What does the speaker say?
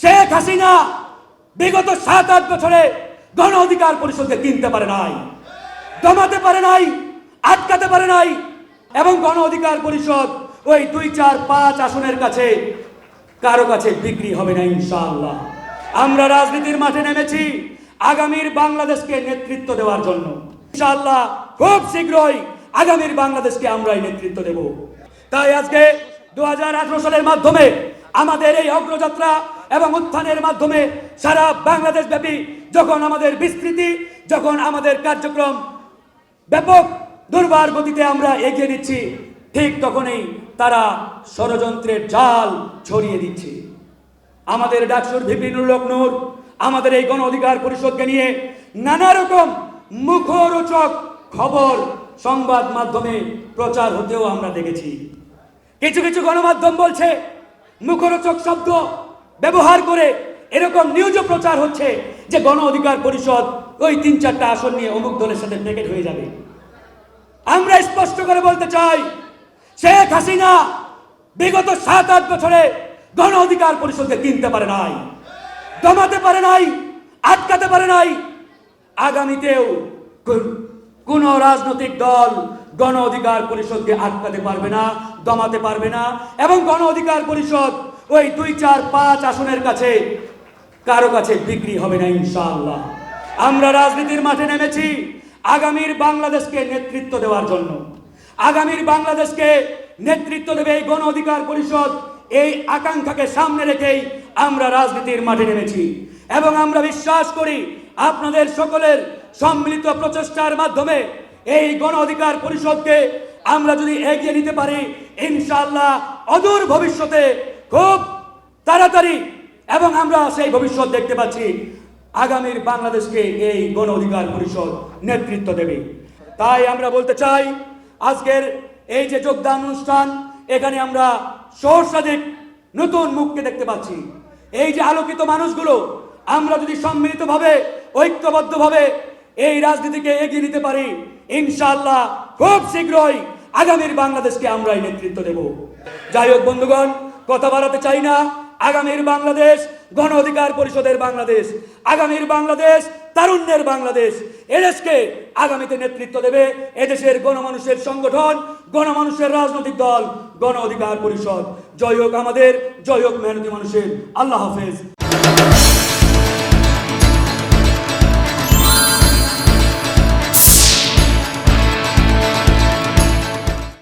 শেখ হাসিনা বিগত সাত, আট বছরে গণ অধিকার পরিষদকে কিনতে পারে নাই, দমাতে পারে নাই, আটকাতে পারে নাই, এবং গণ অধিকার পরিষদ ওই দুই, চার, পাঁচ আসনের কাছে কারও কাছে বিক্রি হবে না, ইনশাআল্লাহ। আমরা রাজনীতির মাঠে নেমেছি আগামীর বাংলাদেশকে নেতৃত্ব দেওয়ার জন্য। ইনশাআল্লাহ খুব শীঘ্রই আগামীর বাংলাদেশকে আমরাই নেতৃত্ব দেব। তাই আজকে দু হাজার আঠারো সালের মাধ্যমে আমাদের এই অগ্রযাত্রা এবং উত্থানের মাধ্যমে সারা বাংলাদেশ ব্যাপী যখন আমাদের বিস্তৃতি, যখন আমাদের কার্যক্রম ব্যাপক দুর্বার গতিতে আমরা এগিয়ে দিচ্ছি ঠিক তখনই তারা ষড়যন্ত্রের জাল ছড়িয়ে দিচ্ছে। আমাদের ডাকসুর ভিপি নুরুল আমাদের এই গণ অধিকার পরিষদকে নিয়ে নানা রকম মুখরোচক খবর সংবাদ মাধ্যমে প্রচার হতেও আমরা দেখেছি। কিছু কিছু গণমাধ্যম বলছে, মুখরোচক শব্দ ব্যবহার করে এরকম নিউজও প্রচার হচ্ছে যে গণ অধিকার পরিষদ ওই তিন চারটা আসন নিয়ে অমুক দলের সাথে প্যাকেট হয়ে যাবে। আমরা স্পষ্ট করে বলতে চাই, শেখ হাসিনা বিগত সাত, আট বছরে গণ অধিকার পরিষদকে কিনতে পারে নাই, দমাতে পারে নাই, আটকাতে পারে নাই। আগামীতেও কোন রাজনৈতিক দল গণ অধিকার পরিষদকে আটকাতে পারবে না, দমাতে পারবে না এবং গণ অধিকার পরিষদ ওই দুই, চার, পাঁচ আসনের কাছে কারও কাছে বিক্রি হবে না, ইনশাআল্লাহ। আমরা রাজনীতির মাঠে নেমেছি আগামীর বাংলাদেশকে নেতৃত্ব দেওয়ার জন্য। আগামীর বাংলাদেশকে নেতৃত্ব দেবে এই গণ অধিকার পরিষদ, এই আকাঙ্ক্ষাকে সামনে রেখেই আমরা রাজনীতির মাঠে নেমেছি। এবং আমরা বিশ্বাস করি আপনাদের সকলের সম্মিলিত প্রচেষ্টার মাধ্যমে এই গণ অধিকার পরিষদকে আমরা যদি এগিয়ে নিতে পারি, ইনশাআল্লাহ অদূর ভবিষ্যতে খুব তাড়াতাড়ি, এবং আমরা সেই ভবিষ্যৎ দেখতে পাচ্ছি, আগামীর বাংলাদেশকে এই গণ অধিকার পরিষদ নেতৃত্ব দেবে। তাই আমরা বলতে চাই, আজকের এই যে যোগদান অনুষ্ঠান, এখানে আমরা সহস্রাধিক নতুন মুখকে দেখতে পাচ্ছি। এই যে আলোকিত মানুষগুলো, আমরা যদি সম্মিলিতভাবে, ঐক্যবদ্ধভাবে এই রাজনীতিকে এগিয়ে নিতে পারি, ইনশাআল্লাহ খুব শীঘ্রই আগামীর বাংলাদেশকে আমরাই নেতৃত্ব দেব। যাই হোক বন্ধুগণ কথা বাড়াতে চাই না। আগামীর বাংলাদেশ গণ অধিকার পরিষদের বাংলাদেশ। আগামীর বাংলাদেশ তারুণ্যের বাংলাদেশ। এদেশকে আগামীতে নেতৃত্ব দেবে এদেশের গণমানুষের সংগঠন, গণমানুষের রাজনৈতিক দল, গণ অধিকার পরিষদ। জয় হোক আমাদের, জয় হোক মেহনতি মানুষের। আল্লাহ হাফেজ।